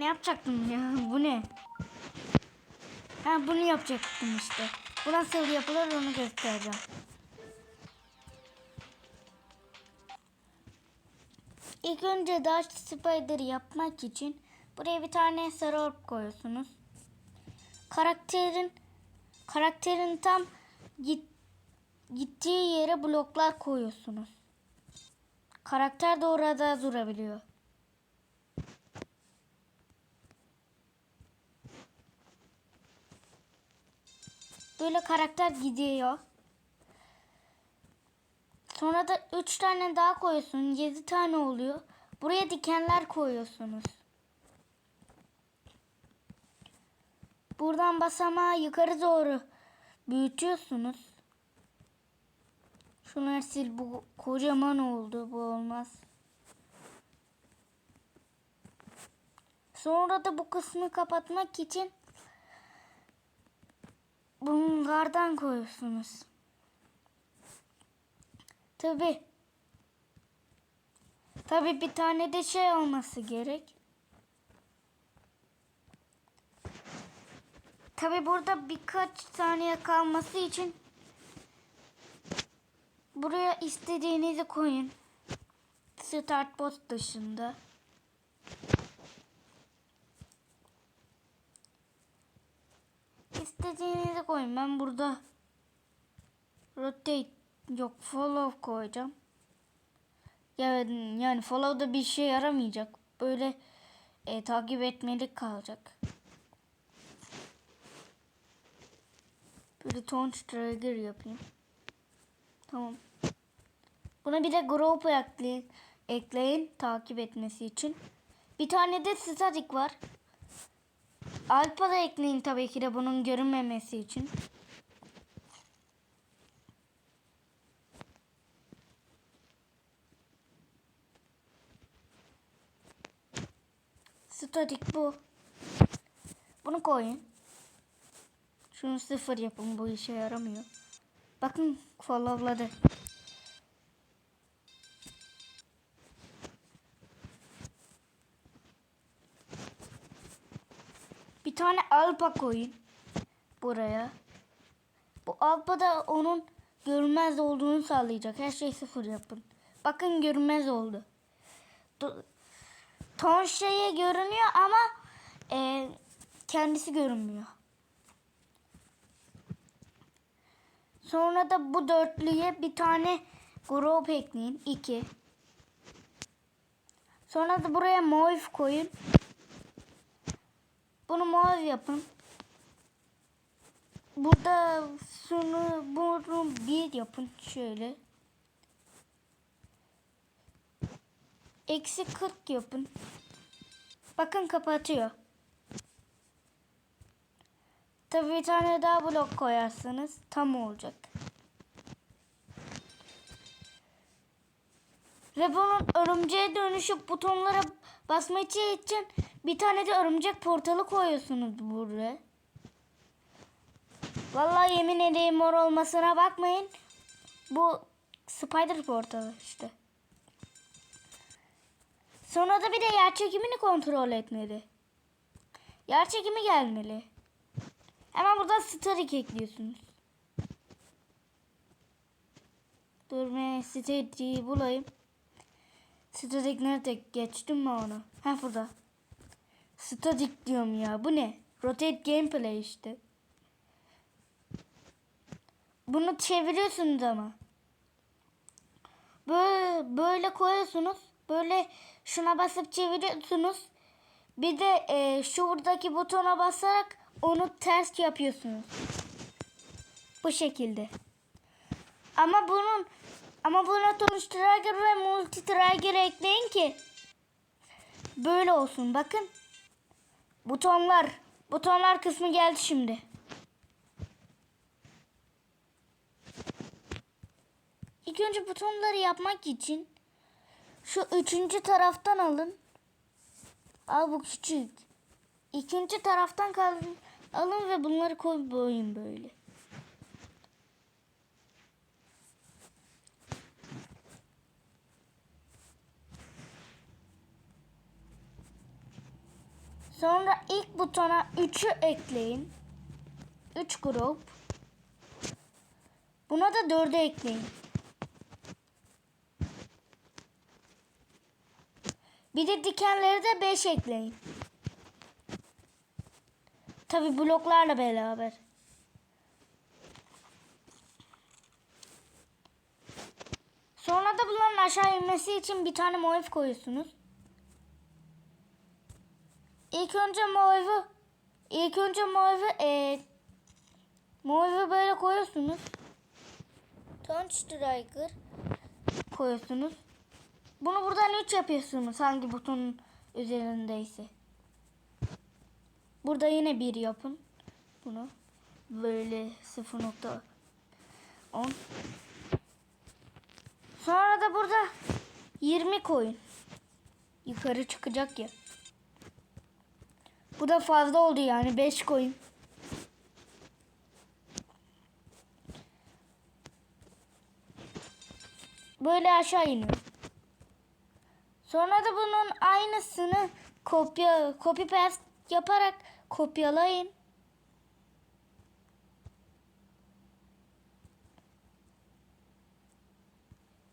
ne yapacaktım ya? Bu ne? Ha bunu yapacaktım işte. Bu nasıl yapılır onu göstereceğim. İlk önce Dash Spider yapmak için buraya bir tane sarı orb koyuyorsunuz. Karakterin karakterin tam git, gittiği yere bloklar koyuyorsunuz. Karakter de orada durabiliyor. Böyle karakter gidiyor. Sonra da 3 tane daha koyuyorsun. 7 tane oluyor. Buraya dikenler koyuyorsunuz. Buradan basamağı yukarı doğru büyütüyorsunuz. Şunları sil. Bu kocaman oldu. Bu olmaz. Sonra da bu kısmı kapatmak için bunlardan koyuyorsunuz. Tabi. Tabi bir tane de şey olması gerek. Tabi burada birkaç saniye kalması için buraya istediğinizi koyun. Start bot dışında. Koyun. Ben burada rotate yok follow koyacağım. Yani, yani follow da bir şey yaramayacak. Böyle e, takip etmelik kalacak. Böyle tone trigger yapayım. Tamam. Buna bir de group ekleyin, ekleyin takip etmesi için. Bir tane de static var. Alpha da ekleyin tabii ki de bunun görünmemesi için. Statik bu. Bunu koyun. Şunu sıfır yapın bu işe yaramıyor. Bakın followladı. Tane alpa koyun buraya. Bu alpa da onun görünmez olduğunu sağlayacak. Her şey sıfır yapın. Bakın görünmez oldu. Ton şeye görünüyor ama e, kendisi görünmüyor. Sonra da bu dörtlüye bir tane grup ekleyin. iki. Sonra da buraya morph koyun. Bunu mavi yapın. Burada şunu bunu bir yapın şöyle. Eksi 40 yapın. Bakın kapatıyor. Tabii bir tane daha blok koyarsanız tam olacak. Ve bunun örümceğe dönüşüp butonlara basma için bir tane de örümcek portalı koyuyorsunuz buraya. Vallahi yemin edeyim mor olmasına bakmayın. Bu spider portalı işte. Sonra da bir de yer çekimini kontrol etmeli. Yer çekimi gelmeli. Hemen burada static ekliyorsunuz. Dur ben static'i bulayım. Static nerede? Geçtim mi onu? Ha burada. Static diyorum ya. Bu ne? Rotate gameplay işte. Bunu çeviriyorsunuz ama. Böyle, böyle koyuyorsunuz. Böyle şuna basıp çeviriyorsunuz. Bir de e, şuradaki butona basarak onu ters yapıyorsunuz. Bu şekilde. Ama bunun ama buna Touch Trigger ve Multi Trigger ekleyin ki böyle olsun. Bakın. Butonlar. Butonlar kısmı geldi şimdi. İlk önce butonları yapmak için şu üçüncü taraftan alın. Al bu küçük. İkinci taraftan kalın, alın ve bunları koy boyun böyle. Sonra ilk butona 3'ü ekleyin. 3 grup. Buna da 4'ü ekleyin. Bir de dikenleri de 5 ekleyin. Tabi bloklarla beraber. Sonra da bunların aşağı inmesi için bir tane moif koyuyorsunuz. İlk önce moifi ilk önce moifi e, moifi böyle koyuyorsunuz. Touch Striker koyuyorsunuz. Bunu buradan 3 yapıyorsunuz hangi butonun üzerindeyse. Burada yine bir yapın. Bunu böyle 0.10 Sonra da burada 20 koyun. Yukarı çıkacak ya. Bu da fazla oldu yani 5 koyun. Böyle aşağı iniyor. Sonra da bunun aynısını kopya copy paste yaparak kopyalayın.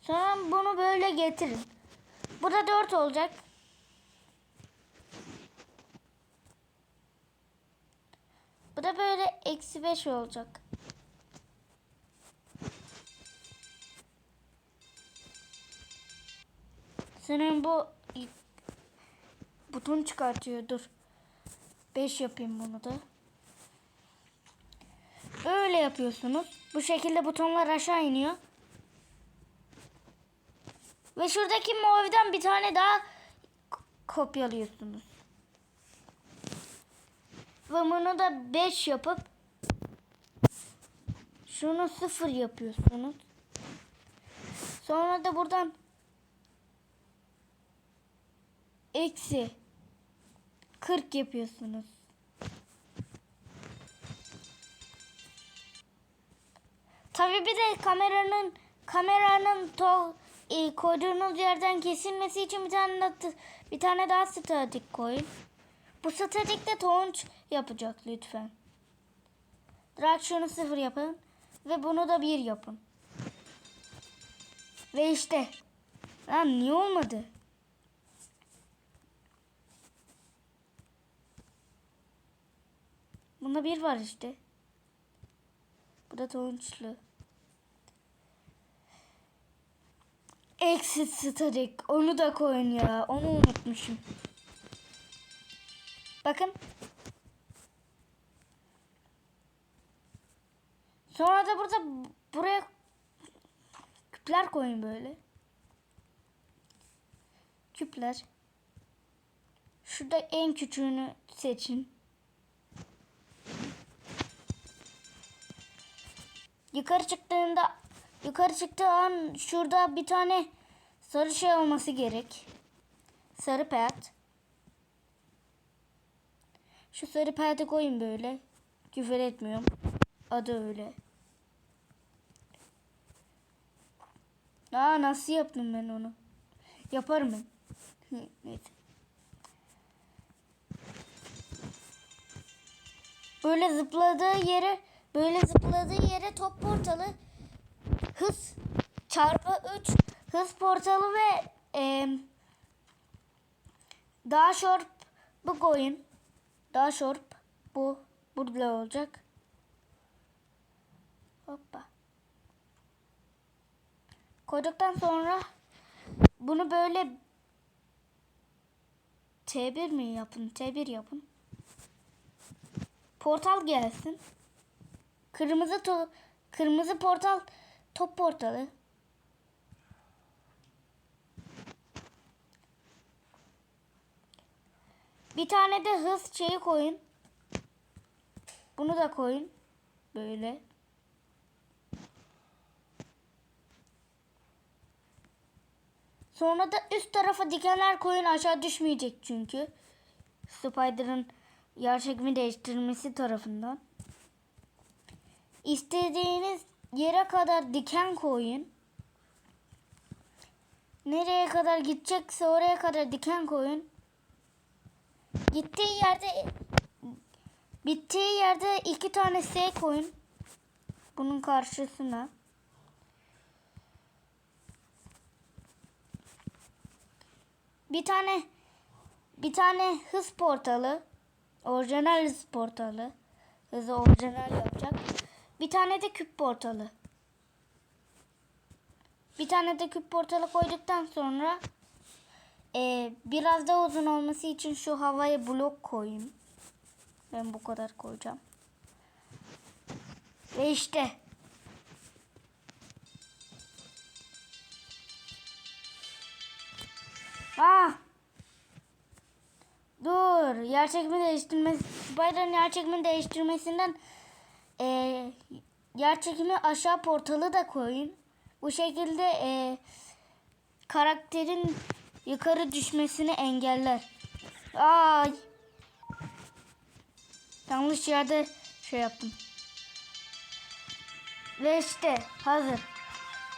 Sonra bunu böyle getirin. Bu da 4 olacak. Da böyle eksi 5 olacak. Senin bu buton çıkartıyor. Dur. 5 yapayım bunu da. Öyle yapıyorsunuz. Bu şekilde butonlar aşağı iniyor. Ve şuradaki maviden bir tane daha kopyalıyorsunuz. Bunu da 5 yapıp şunu 0 yapıyorsunuz. Sonra da buradan eksi 40 yapıyorsunuz. Tabii bir de kameranın kameranın to, e, koyduğunuz yerden kesilmesi için bir tane bir tane daha statik koyun. Bu statik de tonç yapacak lütfen. Şunu sıfır yapın ve bunu da bir yapın. Ve işte. Lan niye olmadı? Bunda bir var işte. Bu da tonçlu. Exit static. Onu da koyun ya. Onu unutmuşum. Bakın. Sonra da burada buraya küpler koyun böyle. Küpler. Şurada en küçüğünü seçin. Yukarı çıktığında yukarı çıktığı an şurada bir tane sarı şey olması gerek. Sarı pet. Şu sarı peti koyun böyle. Küfür etmiyorum. Adı öyle. Aa nasıl yaptım ben onu? Yaparım ben. Neyse. Böyle zıpladığı yere böyle zıpladığı yere top portalı hız çarpı 3 hız portalı ve e, daha şorp bu koyun. Daha şorp bu burada olacak. Hoppa. Koyduktan sonra bunu böyle T1 mi yapın? T1 yapın. Portal gelsin. Kırmızı to kırmızı portal top portalı. Bir tane de hız şeyi koyun. Bunu da koyun. Böyle. Sonra da üst tarafa dikenler koyun aşağı düşmeyecek çünkü. Spider'ın yer çekimi değiştirmesi tarafından. İstediğiniz yere kadar diken koyun. Nereye kadar gidecekse oraya kadar diken koyun. Gittiği yerde bittiği yerde iki tane S koyun. Bunun karşısına. Bir tane bir tane hız portalı. Orijinal hız portalı. Hızı orijinal yapacak. Bir tane de küp portalı. Bir tane de küp portalı koyduktan sonra e, biraz daha uzun olması için şu havaya blok koyayım. Ben bu kadar koyacağım. Ve işte. Ah. Dur. Yer çekimi değiştirmesi. Spider'ın yer çekimi değiştirmesinden e, yer çekimi aşağı portalı da koyun. Bu şekilde e, karakterin yukarı düşmesini engeller. Ay. Yanlış yerde şey yaptım. Ve işte hazır.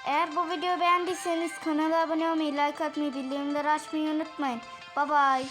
Eğer bu videoyu beğendiyseniz kanala abone olmayı, like atmayı, bildirimleri açmayı unutmayın. Bye bye.